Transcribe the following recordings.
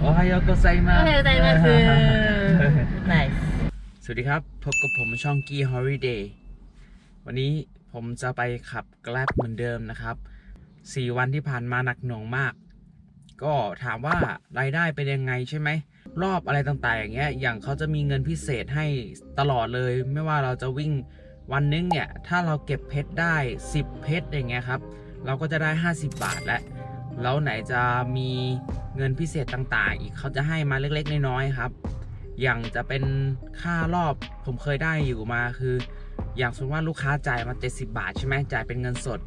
โอฮายโกไซมาโอฮายโกไซมาคือ nice สวัสดีครับ พบกับผมช่องกี้ฮอริเดย์วันนี้ผมจะไปขับแกลบเหมือนเดิมนะครับ 4 วันที่ผ่านมาหนักหน่วงมาก ก็ถามว่ารายได้เป็นยังไงใช่ไหม รอบอะไรต่างๆ อย่างเงี้ย อย่างเขาจะมีเงินพิเศษให้ตลอดเลย ไม่ว่าเราจะวิ่งวันนึงเนี่ย ถ้าเราเก็บเพชรได้ 10 เพชรอย่างเงี้ยครับ เราก็จะได้ 50 บาทและแล้วไหนจะมี เงินพิเศษต่างๆ อีกเขาจะให้มาเล็กๆ น้อยๆครับ อย่างจะเป็นค่ารอบผมเคยได้อยู่มาคือ อย่างสมมติว่าลูกค้าจ่ายมา 70 บาทใช่ไหมจ่ายเป็นเงินสด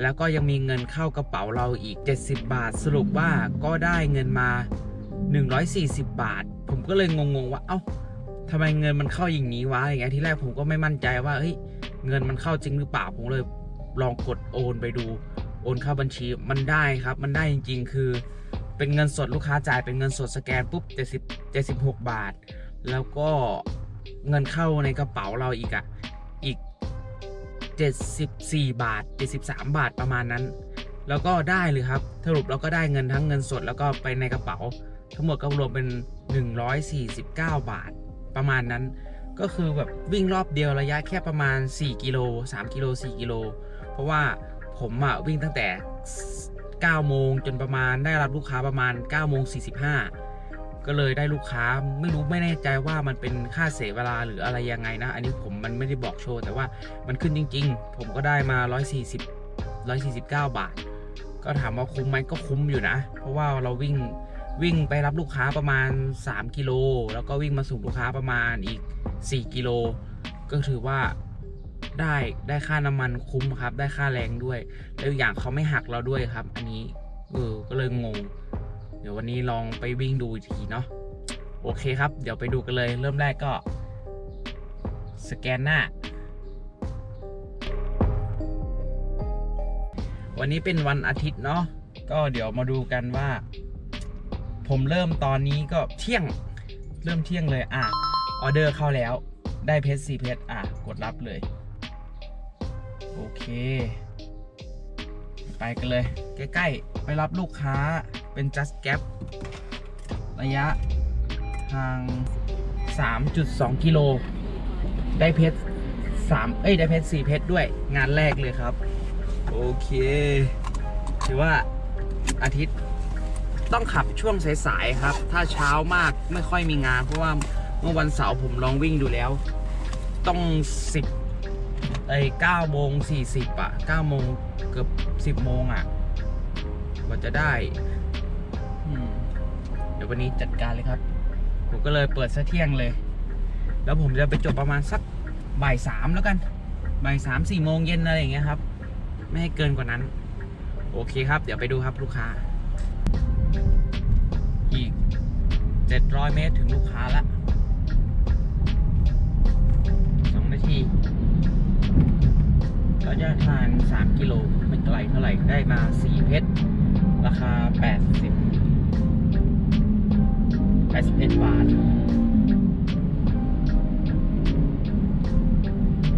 แล้วก็ยังมีเงินเข้ากระเป๋าเราอีก 70 บาท สรุปว่าก็ได้เงินมา 140 บาท ผมก็เลยงงๆว่าเอ้าทำไมเงินมันเข้าอย่างนี้วะอย่างเงี้ยที่แรกผมก็ไม่มั่นใจว่าเฮ้ยเงินมันเข้าจริงหรือเปล่าผมเลยลองกดโอนไปดู โอนเข้าบัญชีมันได้ครับ มันได้จริง ๆ คือ เป็นเงินสดลูกค้าจ่ายเป็นเงินสดสแกนปุ๊บ70 76 บาท แล้วก็เงินเข้าในกระเป๋าเราอีกอะ่ะ อีก 74 บาท 73 บาทประมาณนั้น แล้วก็ได้เลยครับ สรุปเราก็ได้เงินทั้งเงินสดแล้วก็ไปในกระเป๋า ทั้งหมดก็รวมเป็น 149 บาทประมาณนั้น ก็คือแบบวิ่งรอบเดียวระยะแค่ประมาณ 4 กิโล 3 กิโล 4 กิโล เพราะว่าผมอะวิ่งตั้งแต่ 9โมงจนประมาณได้รับลูกค้าประมาณ9โมง45 ก็เลยได้ลูกค้าไม่รู้ไม่แน่ใจว่ามันเป็นค่าเสียเวลาหรืออะไรยังไงนะ อันนี้ผมมันไม่ได้บอกโชว์ แต่ว่ามันขึ้นจริง ๆ ผมก็ได้มา 140 149 บาท ก็ถามว่าคุ้มไหมก็คุ้มอยู่นะ เพราะว่าเราวิ่งวิ่งไปรับลูกค้าประมาณ 3 กิโล แล้วก็วิ่งมาส่งลูกค้าประมาณอีก 4 กิโล ก็ถือว่า ได้ได้ค่าน้ำมันคุ้มครับ ได้ค่าแรงด้วย แล้วอีกอย่างเขาไม่หักเราด้วยครับ อันนี้ เออ ก็เลยงง เดี๋ยววันนี้ลองไปวิ่งดูอีกทีเนาะโอเคครับ เดี๋ยวไปดูกันเลย เริ่มแรกก็ สแกนหน้า วันนี้เป็นวันอาทิตย์เนาะก็เดี๋ยวมาดูกันว่า ผมเริ่มตอนนี้ก็เที่ยง เริ่มเที่ยงเลยอะออเดอร์เข้าแล้ว ได้เพชรสี่เพชรอะ กดรับเลย โอเค ไปกันเลย ใกล้ๆ ไปรับลูกค้าเป็น just gap ระยะทาง 3.2 กิโล ได้เพชร3เอ้ย ได้เพชร4เพชรด้วยงานแรกเลยครับ โอเค ถือว่าอาทิตย์ต้องขับช่วงสายๆครับ ถ้าเช้ามากไม่ค่อยมีงาน เพราะว่าเมื่อวันเสาร์ผมลองวิ่งดูแล้ว ต้อง 10 ไอ้9โมง40อะ9โมงเกือบ10โมงอะกว่าจะได้อืมเดี๋ยววันนี้จัดการเลยครับ ผมก็เลยเปิดซะเที่ยงเลย แล้วผมจะไปจบประมาณสักบ่ายสามแล้วกันบ่ายสามสี่โมงเย็นอะไรอย่างเงี้ยครับ ไม่ให้เกินกว่านั้น โอเคครับ เดี๋ยวไปดูครับลูกค้า อีก700เมตรถึงลูกค้าละสองนาที ระยะทาง 3 กิโลไม่ไกลเท่าไหร่ได้มา 4 เพชร ราคา 80 81บาท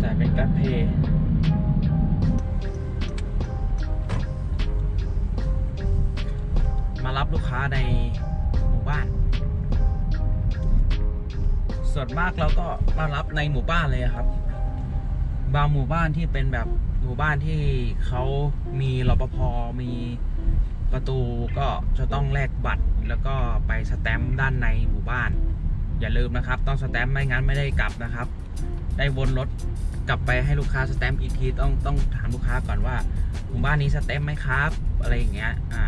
จ่ายเป็นกราฟเพย์มารับลูกค้าในหมู่บ้าน ส่วนมากเราก็มารับในหมู่บ้านเลยครับ บางหมู่บ้านที่เป็นแบบหมู่บ้านที่เขามีรปภมีประตูก็จะต้องแลกบัตร แล้วก็ไปสแตมป์ด้านในหมู่บ้าน อย่าลืมนะครับ ต้องสแตมป์ไม่งั้นไม่ได้กลับนะครับ ได้วนรถกลับไปให้ลูกค้าสแตมป์อีกทีต้องต้องถามลูกค้าก่อนว่าหมู่บ้านนี้สแตมป์ไหมครับ อะไรอย่างเงี้ยอ่า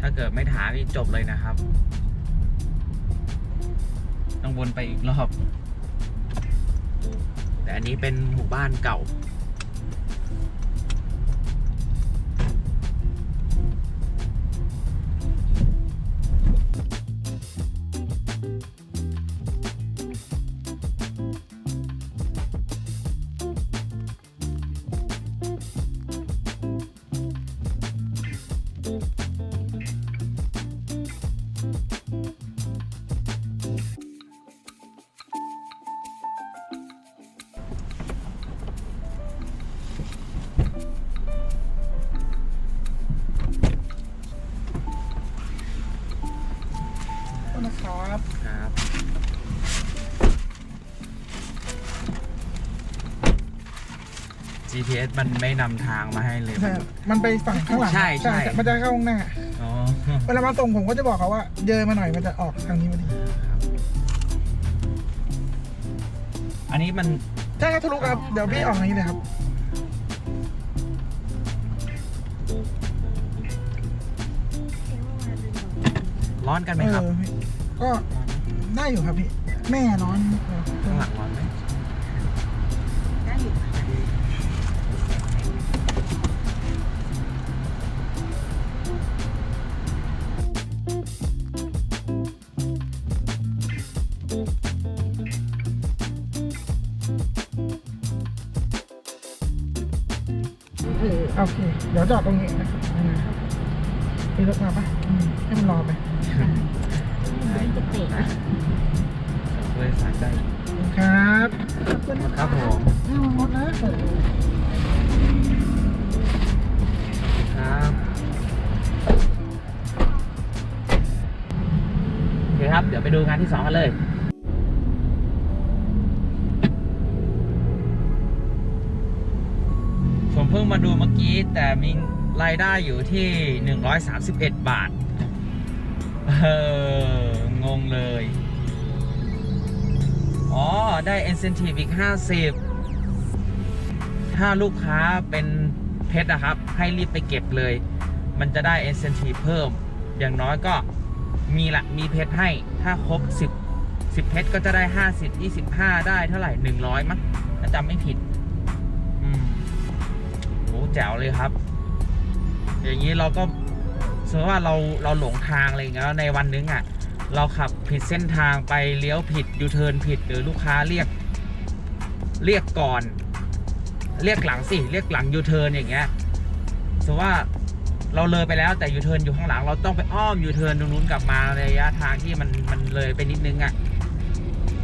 ถ้าเกิดไม่ถามจบเลยนะครับ ต้องวนไปอีกรอบ แต่อันนี้เป็นหมู่บ้านเก่า นะครับครับ GPS มันไม่นำทางมาให้เลยใช่มันไปฝั่งข้างหลังใช่ใช่ มันจะเข้าข้างหน้า อ๋อเวลามาส่งผมก็จะบอกเขาว่าเดินมาหน่อยมันจะออกทางนี้พอดีอันนี้มันใช่ครับทะลุครับ เดี๋ยวพี่ออกทางนี้เลยครับ ร้อนกันไหมครับ เออพี่ ก็ได้อยู่ครับพี่ แม่ร้อนข้างหลังร้อนไหมได้อยู่โอเค เดี๋ยวจอดตรงนี้นะครับมีรถมาปะ ใจครับขอบคุณนะครับผมอืมหมดแล้วครับโอเคครับ เดี๋ยวไปดูงานที่สองกันเลยผมเพิ่งมาดูเมื่อกี้แต่มีรายได้อยู่ที่ 131 บาท เออ งงเลย อ๋อ ได้ incentive อีก 50 ถ้าลูกค้าเป็นเพชรนะครับ ให้รีบไปเก็บเลย มันจะได้ incentive เพิ่ม อย่างน้อยก็มีละมีเพชรให้ ถ้าครบ 10 10 เพชรก็จะได้ 50 25 ได้เท่าไหร่ 100 มั้งถ้าจำไม่ผิด อืมโหแจ๋วเลยครับ อย่างนี้เราก็สมมติว่าเราเราหลงทางอะไรอย่างเงี้ยในวันนึงอะ เราขับผิดเส้นทางไปเลี้ยวผิดยูเทิร์นผิดหรือลูกค้าเรียกเรียกก่อน เรียกหลังสิเรียกหลังยูเทิร์นอย่างเงี้ยสมมติว่าเราเลยไปแล้วแต่ยูเทิร์นอยู่ข้างหลัง เราต้องไปอ้อมยูเทิร์นตรงนู้นกลับมาระยะทางที่มันมันเลยไปนิดนึงอะ่ะ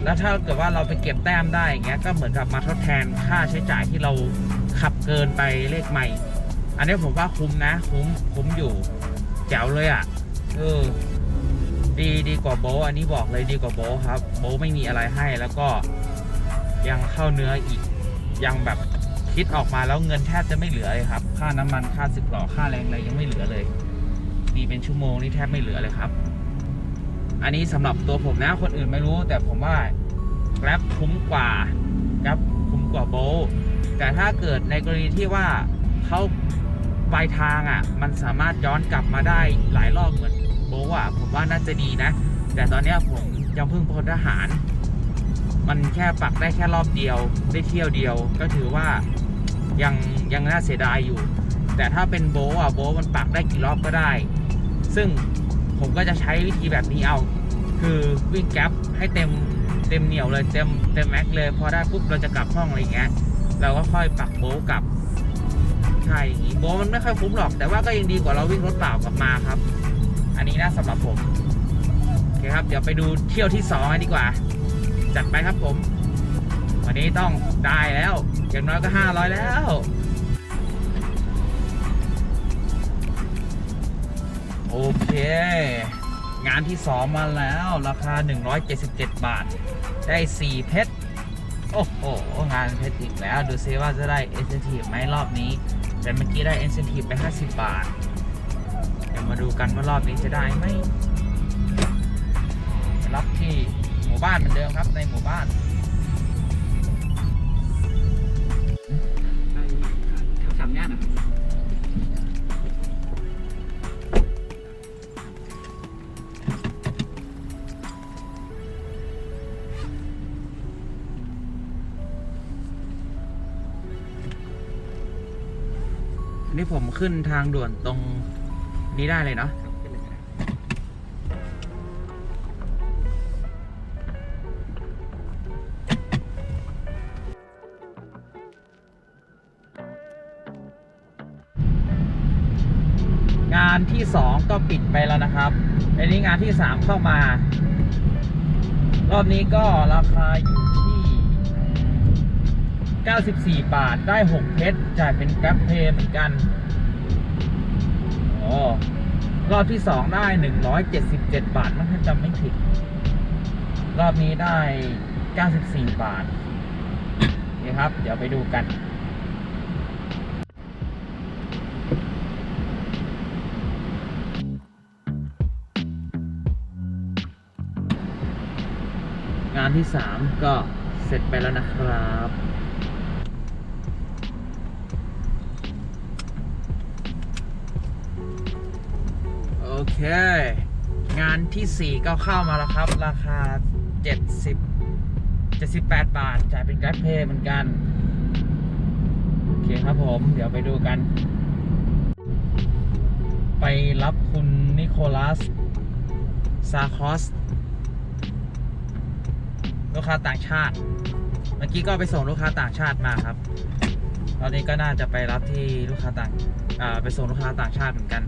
แล้วถ้าเกิดว่าเราไปเก็บแต้มได้อย่างเงี้ยก็เหมือนกับมาทดแทนค่าใช้จ่ายที่เราขับเกินไปเลขใหม่ อันนี้ผมว่าคุ้มนะ คุ้มคุ้มอยู่แจ๋วเลยอะ่ะเออ ดีดีกว่าโบอันนี้บอกเลยดีกว่าโบครับ โบไม่มีอะไรให้แล้วก็ยังเข้าเนื้ออีก ยังแบบคิดออกมาแล้วเงินแทบจะไม่เหลือเลยครับ ค่าน้ำมันค่าสึกหล่อค่าแรงอะไรยังไม่เหลือเลยมีเป็นชั่วโมงนี่แทบไม่เหลือเลยครับ อันนี้สำหรับตัวผมนะคนอื่นไม่รู้ แต่ผมว่าแกร็บคุ้มกว่าแกร็บคุ้มกว่าโบแต่ถ้าเกิดในกรณีที่ว่าเขาปลายทางอะ มันสามารถย้อนกลับมาได้หลายรอบเหมือน โบทอะผมว่าน่าจะดีนะ แต่ตอนนี้ผมยังเพิ่งพ้นทหาร มันแค่ปักได้แค่รอบเดียว ได้เที่ยวเดียวก็ถือว่ายังยังน่าเสียดายอยู่ แต่ถ้าเป็นโบทอะโบทมันปักได้กี่รอบก็ได้ ซึ่งผมก็จะใช้วิธีแบบนี้เอา คือวิ่งแก๊ปให้เต็มเต็มเหนียวเลยเต็มเต็มแม็กเลยพอได้ปุ๊บเราจะกลับห้องอะไรอย่างเงี้ยเราก็ค่อยปักโบทกลับใช่ย่างงี้โบทมันไม่ค่อยคุ้มหรอก แต่ว่าก็ยังดีกว่าเราวิ่งรถเปล่ากลับมาครับ อันนี้นะสำหรับผมโอเคครับ เดี๋ยวไปดูเที่ยวที่สองกันดีกว่า จัดไปครับผม วันนี้ต้องได้แล้ว อย่างน้อยก็ห้าร้อยแล้วโอเค งานที่สองมาแล้ว ราคา 177 บาท ได้ 4 เพชร โอ้โห งานเพชรอีกแล้ว ดูซิว่าจะได้ incentive ไหมรอบนี้ แต่เมื่อกี้ได้ incentive ไป 50 บาท มาดูกันว่ารอบนี้จะได้ไหมไปรับที่หมู่บ้านเหมือนเดิมครับในหมู่บ้านแถวสามย่านนะครับนี่ผมขึ้นทางด่วนตรง นี้ได้เลยเนาะครับเป็นเลยครับงานที่สองก็ปิดไปแล้วนะครับอันนี้งานที่สามเข้ามา รอบนี้ก็ราคาอยู่ที่ 94 บาทได้ 6 เพชรจ่ายเป็นแกร็บเพย์เหมือนกัน โอ้รอบที่สองได้หนึ่งร้อยเจ็ดสิบเจ็ดบาทมั้งถ้าจำไม่ผิด รอบนี้ได้เก้าสิบสี่บาทนี่ครับ เดี๋ยวไปดูกันงานที่สามก็เสร็จไปแล้วนะครับ เค งานที่ 4 ก็เข้ามาแล้วครับ ราคา 70 78 บาท จ่ายเป็น Grab Pay เหมือนกัน โอเคครับผม เดี๋ยวไปดูกัน ไปรับคุณนิโคลัส ซาคอส ลูกค้าต่างชาติ เมื่อกี้ก็ไปส่งลูกค้าต่างชาติมาครับ ตอนนี้ก็น่าจะไปรับที่ลูกค้าต่างไปส่งลูกค้าต่างชาติเหมือนกัน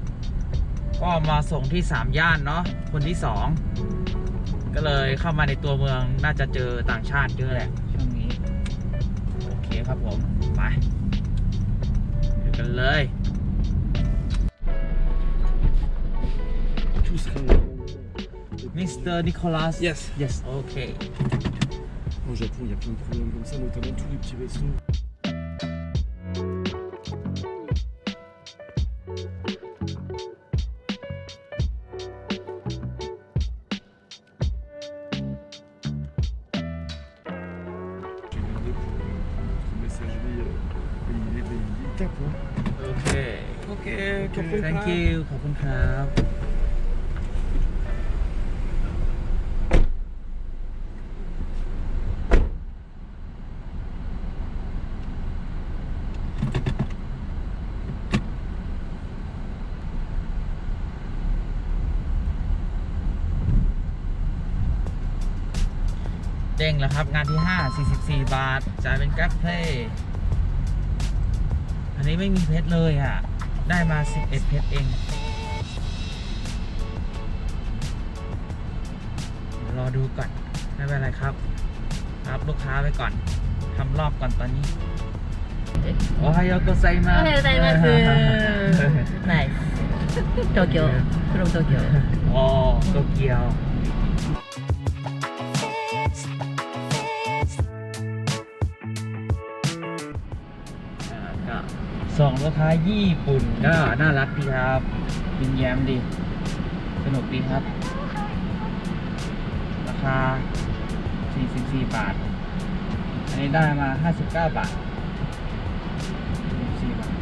ก็มาส่งที่สามย่านเนาะคนที่สองก็เลยเข้ามาในตัวเมืองน่าจะเจอต่างชาติเยอะแหละช่วงนี้ โอเคครับผม ไปดูกันเลย Tout sera มิสเตอร์นิโคลัส Yes. yes โอเค Au Japon, il y a plein de problèmes comme ça, notamment tous les petits vaisseaux. ครับเด้งแล้วครับงานที่ 5 44 บาท จ่ายเป็น Grab Pay อันนี้ไม่มีเพชรเลยอะ ได้มา 11 เพชรเอง อดูก่อน ไม่เป็นไรครับรับลูกค้าไปก่อนทำรอบก่อนตอนนี้โอ้ยโกไซมาโอ้ยโกไซมาคือไหนโตเกียวกรุงโตเกียวอ๋อโตเกียวสองลูกค้าญี่ปุ่นก็น่ารักดีครับยิ้มแย้มดี สนุกดีครับาคา44 บาท อันนี้ได้มา 59 บาท44บาท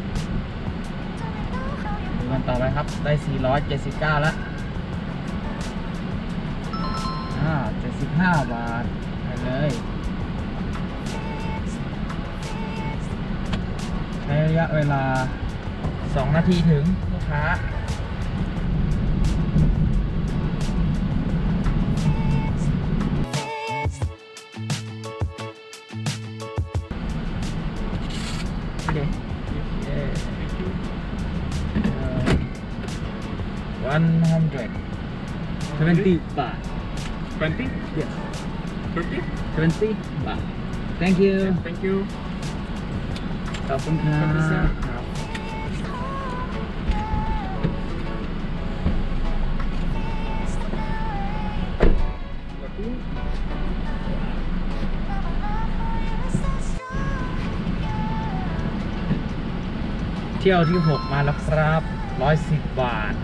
ดูกันต่อไปครับ ได้ 479 แล้วอ่า75 บาทไปเลยใช้ระยะเวลา 2 นาทีถึงลูกค้า 100 70 baht 20 yes 30 70 baht thank you thank you ขอบคุณครับเที่ยวที่ 6 มาแล้วครับ 110 บาท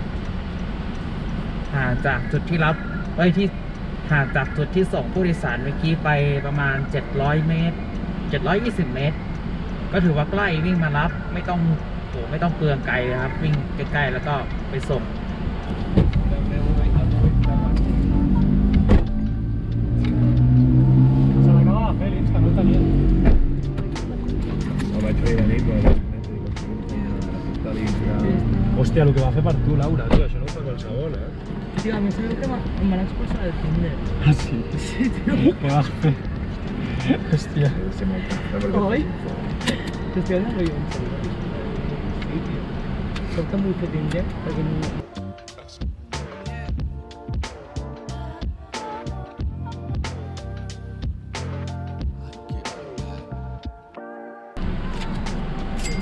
ห่างจากจุดที่รับเอ้ยที่ห่างจากจุดที่ส่งผู้โดยสารเมื่อกี้ไปประมาณ 700 เมตร 720 เมตร ก็ถือว่าใกล้วิ่งมารับไม่ต้องโหไม่ต้องเปลืองไกลนะครับ วิ่งใกล้ๆแล้วก็ไปส่ง Se la acaba Félix, que va a hacer per tu, Laura, tio, això no ho fa qualsevol, eh? Tío, a mí salió que me han expulsado de Tinder. ¿Ah, sí? Sí, tío. Qué más fe. Hostia. ¿Hoy? Te estoy hablando yo. Sí, tío. Solta mucho Tinder para que no...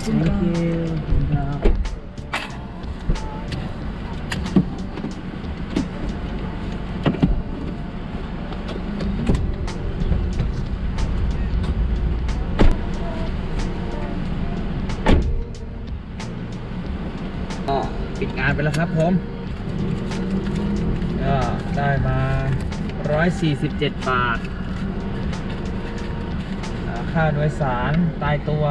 Thank you. านไปแล้วครับผม ก็ได้มา 147 บาทอ่าค่าโดยสารตายตัว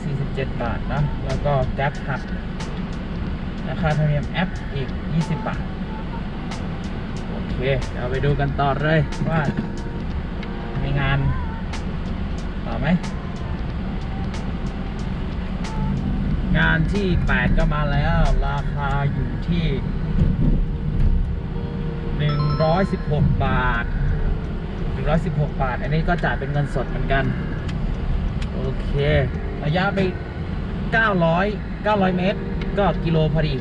147 บาทนะ แล้วก็แก๊ปหักราคาธรรมเนียมแอปอีก 20 บาท โอเค เดี๋ยวไปดูกันต่อเลยว่า มีงานต่อไหม งานที่ 8 ก็มาแล้ว ราคาอยู่ที่ 116 บาท 116 บาท อันนี้ก็จ่ายเป็นเงินสดเหมือนกัน โอเค ระยะไป 900 900 เมตร ก็กิโลพอดี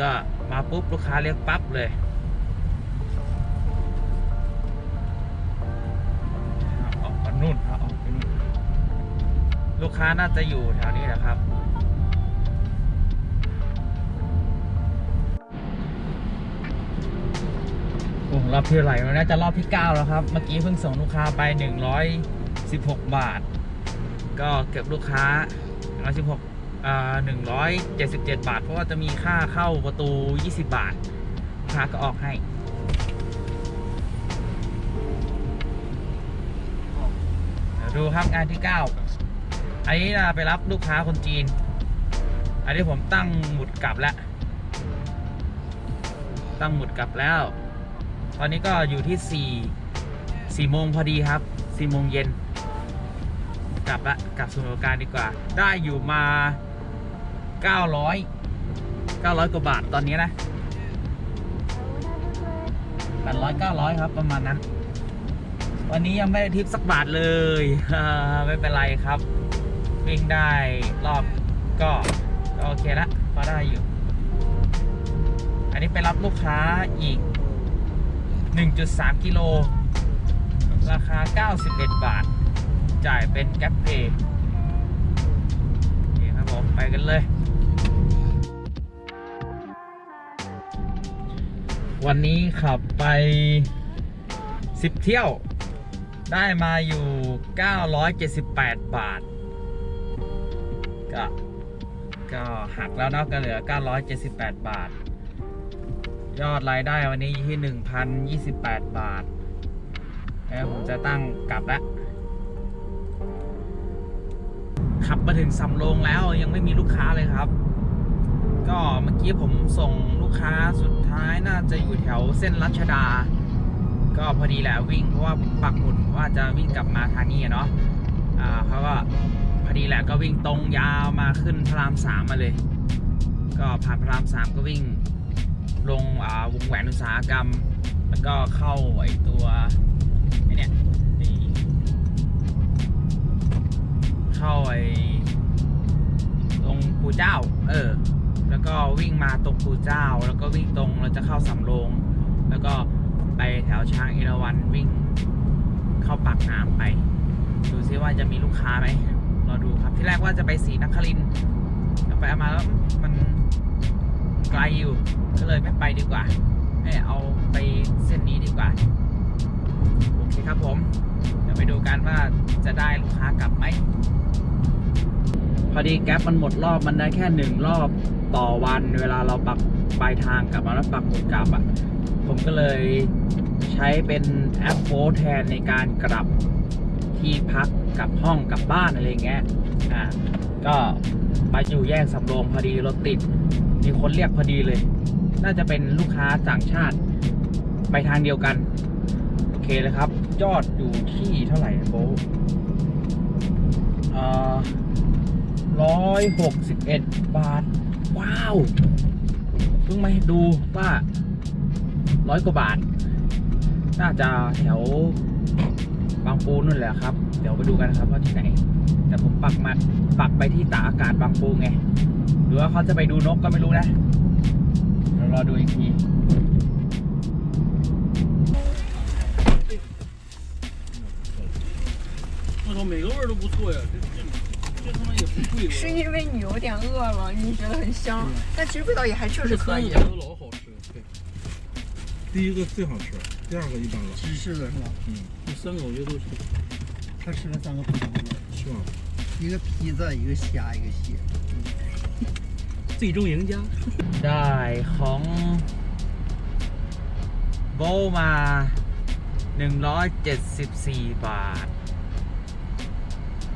ก็มาปุ๊บลูกค้าเรียกปั๊บเลยออกไปนู่นครับออกไปนู่นลูกค้าน่าจะอยู่แถวนี้แหละครับโอ้รอบที่เท่าไหร่มันน่าจะรอบที่ 9 แล้วครับ เมื่อกี้เพิ่งส่งลูกค้าไป 116 บาท ก็เก็บลูกค้า 116 หนึ่งร้อ่า177บเจ็ดบาท เพราะว่าจะมีค่าเข้าประตู20บบาทค้าก็ออกให้ดูครับงานที่9อันนี้นะไปรับลูกค้าคนจีน อันนี้ผมตั้งหมุดกลับแล้ว ตั้งหมุดกลับแล้ว ตอนนี้ก็อยู่ที่4 4โมงพอดีครับ4โมงเย็นกลับละกลับสู่ประการดีกว่า ได้อยู่มา 900 900 กว่าบาทตอนนี้นะ800 900 ครับประมาณนั้น วันนี้ยังไม่ได้ทิปสักบาทเลยไม่เป็นไรครับ วิ่งได้รอบก็ก็โอเคละพอได้อยู่ อันนี้ไปรับลูกค้าอีก 1.3 กิโล ราคา 91 บาท จ่ายเป็นแก๊ปเพย์โอเคครับผม ไปกันเลย วันนี้ขับไป 10 เที่ยว ได้มาอยู่ 978 บาท ก็ก็หักแล้วเนาะก็เหลือ 978 บาท ยอดรายได้วันนี้อยู่ที่ 1,028 บาทแล้วผมจะตั้งกลับแล้วขับมาถึงสำโรงแล้วยังไม่มีลูกค้าเลยครับ ก็เมื่อกี้ผมส่งลูกค้าสุด ท้ายน่าจะอยู่แถวเส้นรัชดา ก็พอดีแหละวิ่งเพราะว่าปักหมุดว่าจะวิ่งกลับมาทางนี้เนาะอ่าเขาก็พอดีแหละก็วิ่งตรงยาวมาขึ้นพระรามสามมาเลย ก็ผ่านพระรามสามก็วิ่งลงอ่าวงแหวนอุตสาหกรรม แล้วก็เข้าไอตัวไอเนี่ยเข้าไอตรงปูเจ้า เออ แล้วก็วิ่งมาตรงปูเจ้า แล้วก็วิ่งตรงเราจะเข้าสำโรง แล้วก็ไปแถวช้างเอราวันวิ่งเข้าปากน้ำไป ดูซิว่าจะมีลูกค้าไหมรอดูครับที่แรกว่าจะไปสีนครินทร์แต่ไปเอามาแล้วมันไกลอยู่ก็เลยไม่ไปดีกว่าให้เอาไปเส้นนี้ดีกว่าโอเคครับผม เดี๋ยวไปดูกันว่าจะได้ลูกค้ากลับไหมพอดีแก๊ปมันหมดรอบมันได้แค่หนึ่งรอบ ต่อวันเวลาเราปักปลายทางกลับมาแล้วปักหมุดกลับอะผมก็เลยใช้เป็นแอปโฟแทนในการกลับที่พักกลับห้องกลับบ้านอะไรเงี้ยอ่าก็ไปอยู่แยกสำโรงพอดีรถติด มีคนเรียกพอดีเลย น่าจะเป็นลูกค้าต่างชาติไปทางเดียวกัน โอเคเลยครับ ยอดอยู่ที่เท่าไหร่โบร้อยหกสิบเอ็ดบาท ว้าว เพิ่งมาดูว่าร้อยกว่าบาท น่าจะแถวบางปูนั่นแหละครับ เดี๋ยวไปดูกันครับว่าที่ไหน แต่ผมปักมาปักไปที่ตากอากาศบางปูไง หรือว่าเขาจะไปดูนกก็ไม่รู้นะเดี๋ยวรอดูอีกที 我操，每个味儿都不错呀， 这这这他妈也不贵是因为你有点饿了，你觉得很香，但其实味道也还确实可以。都老好吃了，对。 第一个最好吃，第二个一般了。芝士的是吧？嗯，就生藕就都吃。他吃了三个不同的味儿，是吧？一个披萨，一个虾，一个蟹。最终赢家。 ได้ของโบมา 174 บาท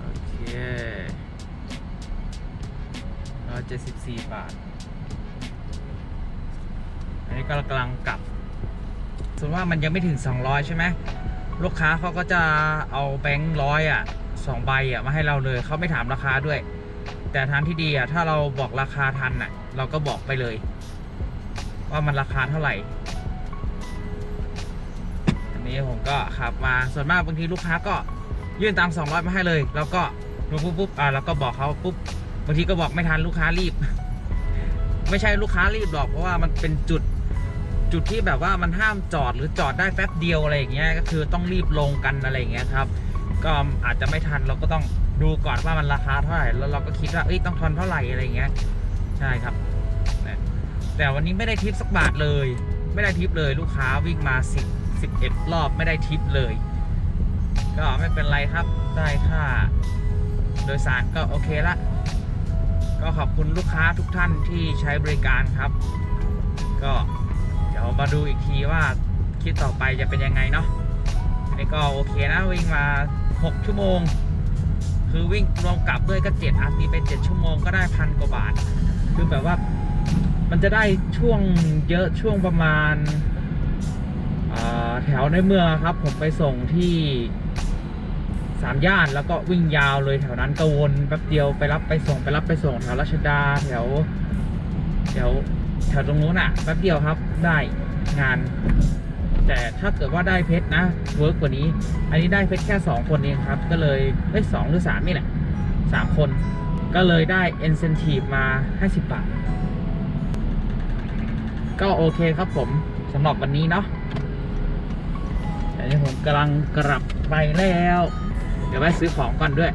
โอเค 174 บาท อันนี้ก็กำลังกลับส่วนว่ามันยังไม่ถึง 200 ใช่ไหมลูกค้าเขาก็จะเอาแบงค์ร้อยอะสองใบอะมาให้เราเลยเขาไม่ถามราคาด้วย แต่ทางที่ดีอะถ้าเราบอกราคาทันอะ เราก็บอกไปเลย ว่ามันราคาเท่าไหร่ อันนี้ผมก็ขับมาส่วนมากบางทีลูกค้าก็ยื่นตาม 200 มาให้เลย แล้วก็ดูปุ๊บปุ๊บอ่าแล้วก็บอกเขาปุ๊บางทีก็บอกไม่ทันลูกค้ารีบ ไม่ใช่ลูกค้ารีบหรอกเพราะว่ามันเป็นจุดจุดที่แบบว่ามันห้ามจอดหรือจอดได้แป๊บเดียวอะไรอย่างเงี้ยก็คือต้องรีบลงกันอะไรอย่างเงี้ยครับ ก็อาจจะไม่ทันเราก็ต้องดูก่อนว่ามันราคาเท่าไหร่แล้วเราก็คิดว่าเอ้ยต้องทอนเท่าไหร่อะไรอย่างเงี้ยใช่ครับ แต่วันนี้ไม่ได้ทิปสักบาทเลย ไม่ได้ทิปเลยลูกค้าวิ่งมา10 11รอบไม่ได้ทิปเลย ก็ไม่เป็นไรครับได้ค่า โดยสารก็โอเคละ ก็ขอบคุณลูกค้าทุกท่านที่ใช้บริการครับ ก็เดี๋ยวมาดูอีกทีว่าคลิปต่อไปจะเป็นยังไงเนาะอันนี้ก็โอเคนะวิ่งมา 6 ชั่วโมง คือวิ่งรวมกลับด้วยก็เจ็ดอาตีไปเจ็ดชั่วโมงก็ได้พันกว่าบาท คือแบบว่ามันจะได้ช่วงเยอะช่วงประมาณแถวในเมืองครับ ผมไปส่งที่ สามย่านแล้วก็วิ่งยาวเลยแถวนั้นก็วนแป๊บเดียวไปรับไปส่งไปรับไปส่งแถวรัชดาแถวแถวแถวตรงนู้นอะแป๊บเดียวครับได้งาน แต่ถ้าเกิดว่าได้เพชรนะเวิร์กกว่านี้ อันนี้ได้เพชรแค่ 2 คนเองครับ ก็เลยเอ้สองหรือ 3 นี่แหละ 3 คนก็เลยได้ incentive มา 50 บาท ก็โอเคครับผมสำหรับวันนี้เนาะแต่นี้ผมกำลังกลับไปแล้ว เดี๋ยวไปซื้อของก่อนด้วย